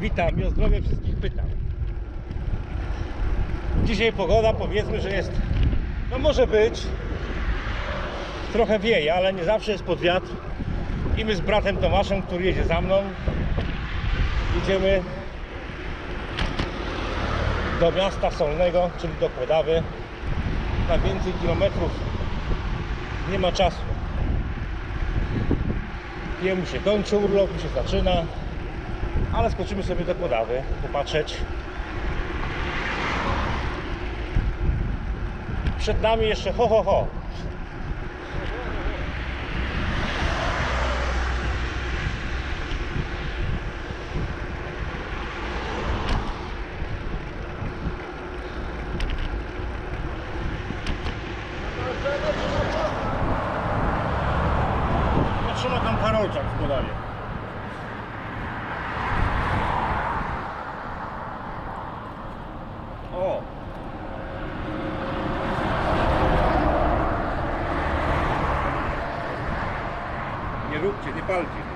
Witam i o zdrowie wszystkich pytam. Dzisiaj pogoda powiedzmy, że jest, no może być, trochę wieje, ale nie zawsze jest pod wiatr. I my z bratem Tomaszem, który jedzie za mną, idziemy do miasta Solnego, czyli do Kłodawy. Na więcej kilometrów nie ma czasu. Jemu się kończy urlop, mi się zaczyna, ale skoczymy sobie do Kłodawy, popatrzeć. Przed nami jeszcze ho ho ho. Patrzymy tam Karolczak w Kłodawie. O! Nie róbcie, nie palcie.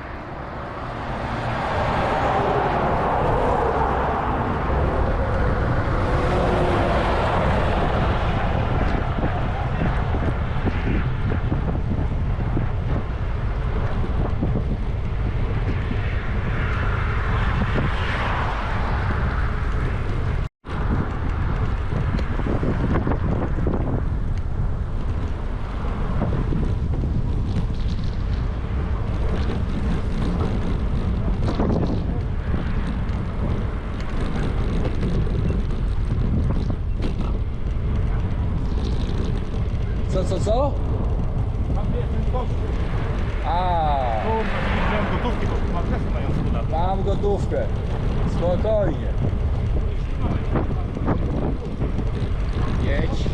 Co, co, co? Tam jest ten kościół. A, Kurwa, gotówki, bo tu magnesy mają w Kłodawie. mam gotówkę. Spokojnie. Jedź.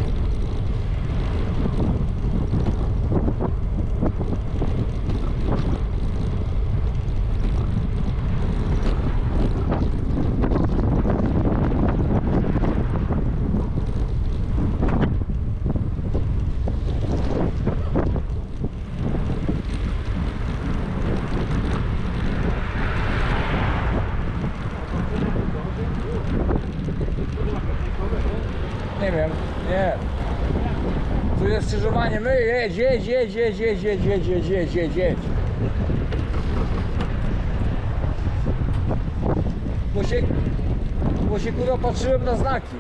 Nie wiem, nie. Tu jest skrzyżowanie, my jedź, jedź, jedź, jedź, jedź, jedź, jedź, jedź, jedź, jedź. Bo się, bo się kurwa patrzyłem na znaki.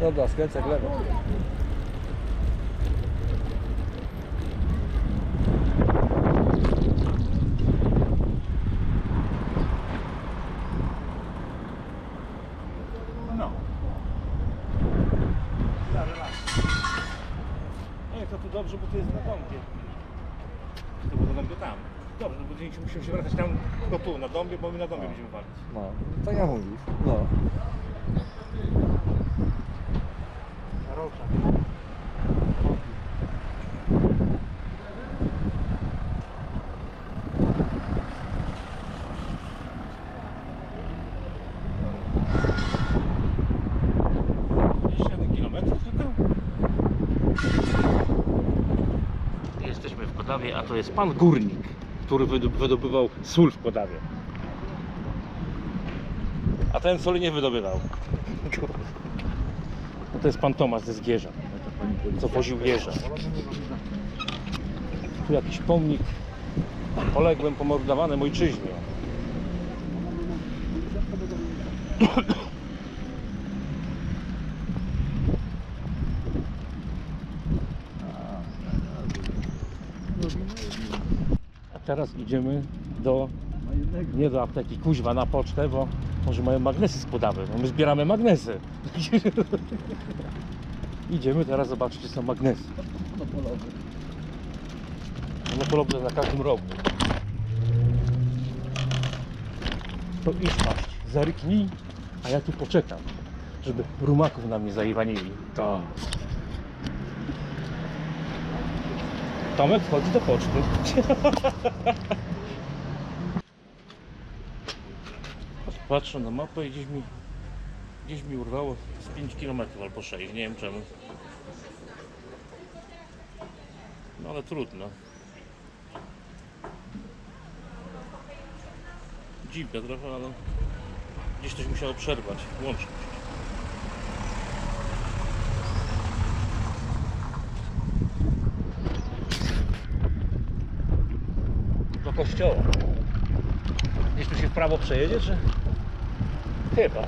Dobra, skręcę w lewo. No. Za relaks. Nie, to tu dobrze, bo tu jest na dąbie. To było na dąbie tam. Dobrze, no bo dzięki musimy się wracać tam, tylko tu, na dąbie, bo my na dąbie będziemy walić. No, to ja mówisz. No. Karolczak. kilometrów tylko? Kodawie, a to jest pan górnik, który wydobywał sól w Kodawie. A ten soli nie wydobywał. No to jest pan Tomasz ze Zgierza, co woził jeża. Tu jakiś pomnik poległym, pomordowanym ojczyźnie. Teraz idziemy do, nie do apteki, kuźwa, na pocztę, bo może mają magnesy z podawy, bo my zbieramy magnesy. Idziemy teraz zobaczyć, czy są magnesy. Monopolowy na każdym rogu. To idź paść, zerknij, a ja tu poczekam, żeby rumaków nam nie zajwanili. Tak. Tomek wchodzi do poczty. Patrzę na mapę i gdzieś mi, gdzieś mi urwało z 5 km albo 6, nie wiem czemu. No ale trudno. Dziwne trochę, ale gdzieś coś musiało przerwać łączność. Do kościoła. Gdzieś tu się w prawo przejedzie, czy? Chyba.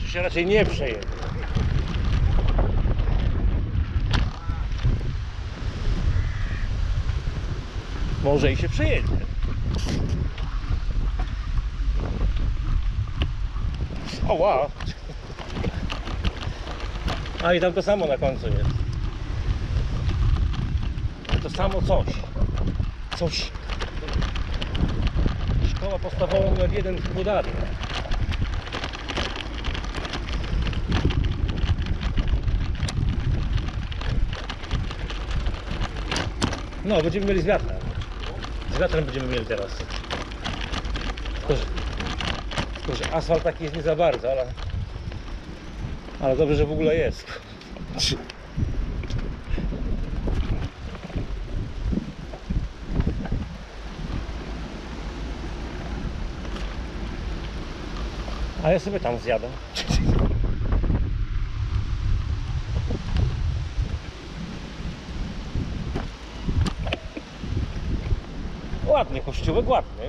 Czy się raczej nie przejedzie? Może i się przejedzie. O wow. A i tam to samo na końcu jest. To samo coś. Coś. Szkoła podstawowa numer jeden w. No, będziemy mieli z wiatrem. Z wiatrem będziemy mieli teraz. Tylko, że, tylko, że asfalt taki jest nie za bardzo, ale... Ale dobrze, że w ogóle jest. A ja sobie tam zjadę. Ładny kościółek, ładny.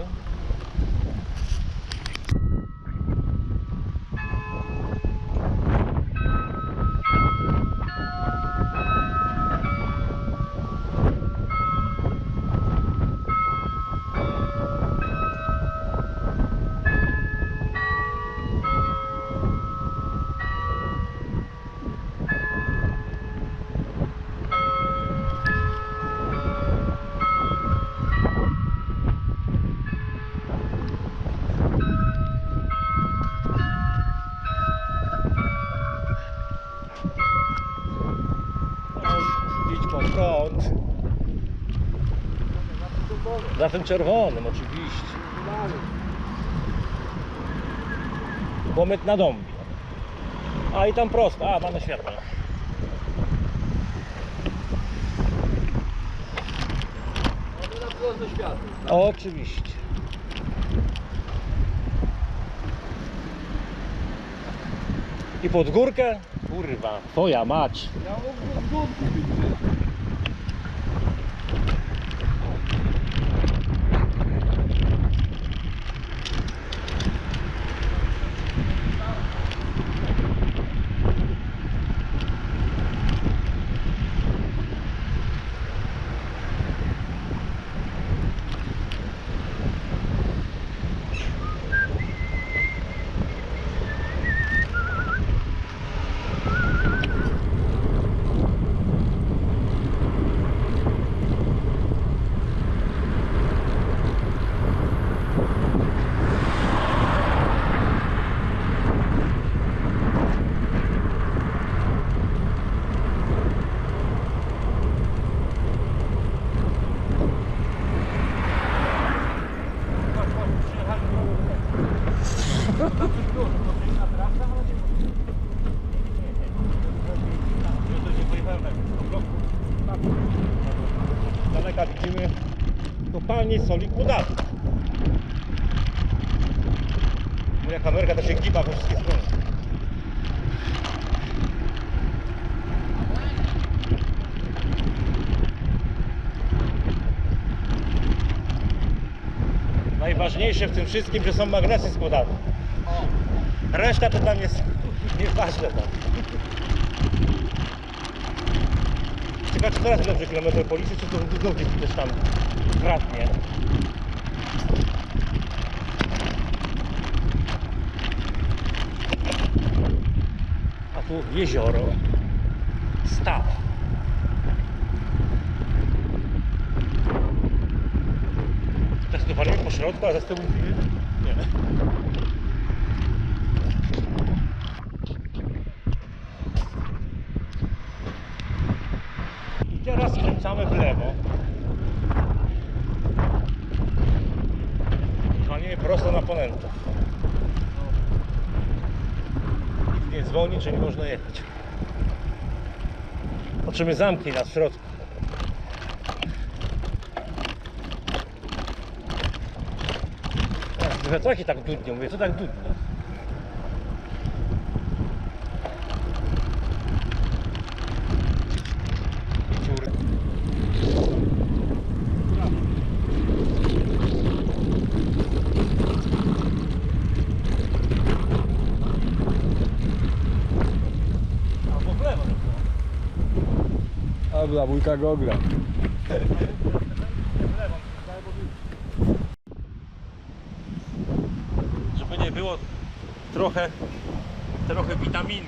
Idź po prąd. Za tym czerwonym oczywiście. Pomyt na dąbie. A i tam prosto. A, mamy światło. Mamy na prosto światło. Oczywiście. I pod górkę? Kurwa, twoja mać. Ja górku Najważniejsze w tym wszystkim, że są magnesy składane. Reszta to tam jest nieważne tam. Ciekawe czy teraz dobrze kilometr policzy, czy to znów gdzieś tam kradnie. A tu jezioro. Staw. Po środku, a za z tyłu nie. Nie. Teraz skręcamy w lewo. Panie prosto na ponętę. Nikt nie dzwoni, czy nie można jechać. Oczymy zamknij nas w środku. Mówię, co tak dudnie? Mówię, co tak dudnie? W lewo. Ogla, bójka gogla. Żeby nie było trochę, trochę witamin.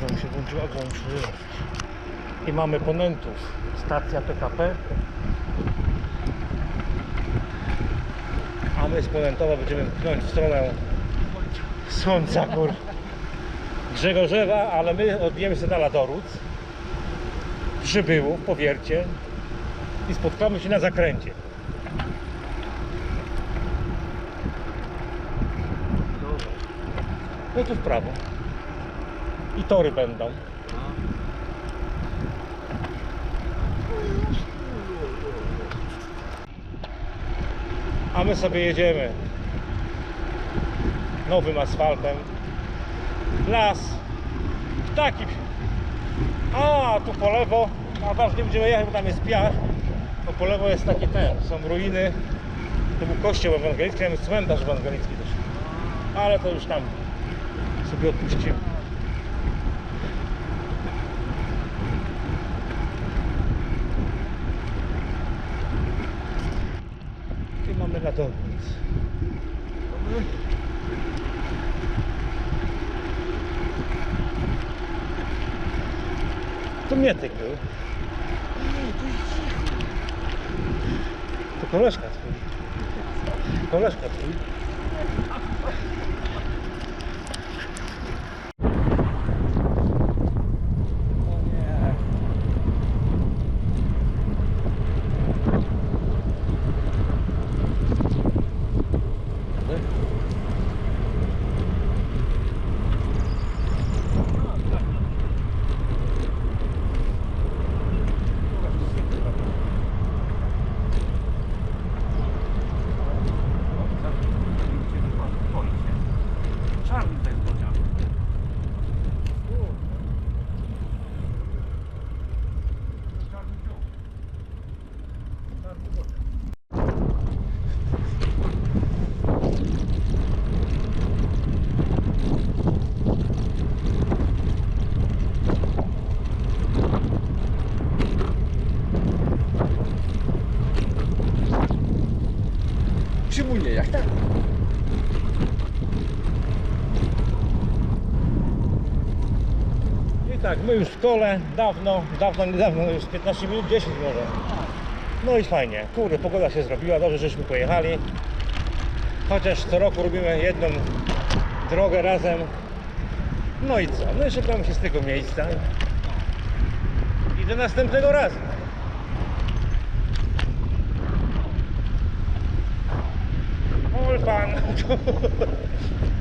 Wam się włączyła włączyła. I mamy ponentów. Stacja PKP. Ponentowa będziemy pchnąć w stronę Słońca Gór Grzegorzewa, ale my odbijemy się na Ladoruc Przybyłów, Powiercie i spotkamy się na zakręcie. No tu w prawo. I tory będą. A my sobie jedziemy nowym asfaltem. Las. Ptaki. A, tu po lewo. A teraz nie będziemy jechać, bo tam jest piach. To po lewo jest taki ten. Są ruiny. To był kościół ewangelicki, tam jest cmentarz ewangelicki też. Ale to już tam sobie odpuścimy. I mamy na to nic. To Mietek był. To koleżka twój. Koleżka twój. O nie. Czarny to jest bocian. Czarny dziób. Czarny bocian. Czemu nie? Jak tak? Już w kole, dawno, dawno, niedawno, już 15 minut, 10 może. No i fajnie, kurde, pogoda się zrobiła, dobrze żeśmy pojechali. Chociaż co roku robimy jedną drogę razem. No i co, no i szukamy się z tego miejsca. I do następnego razu. All.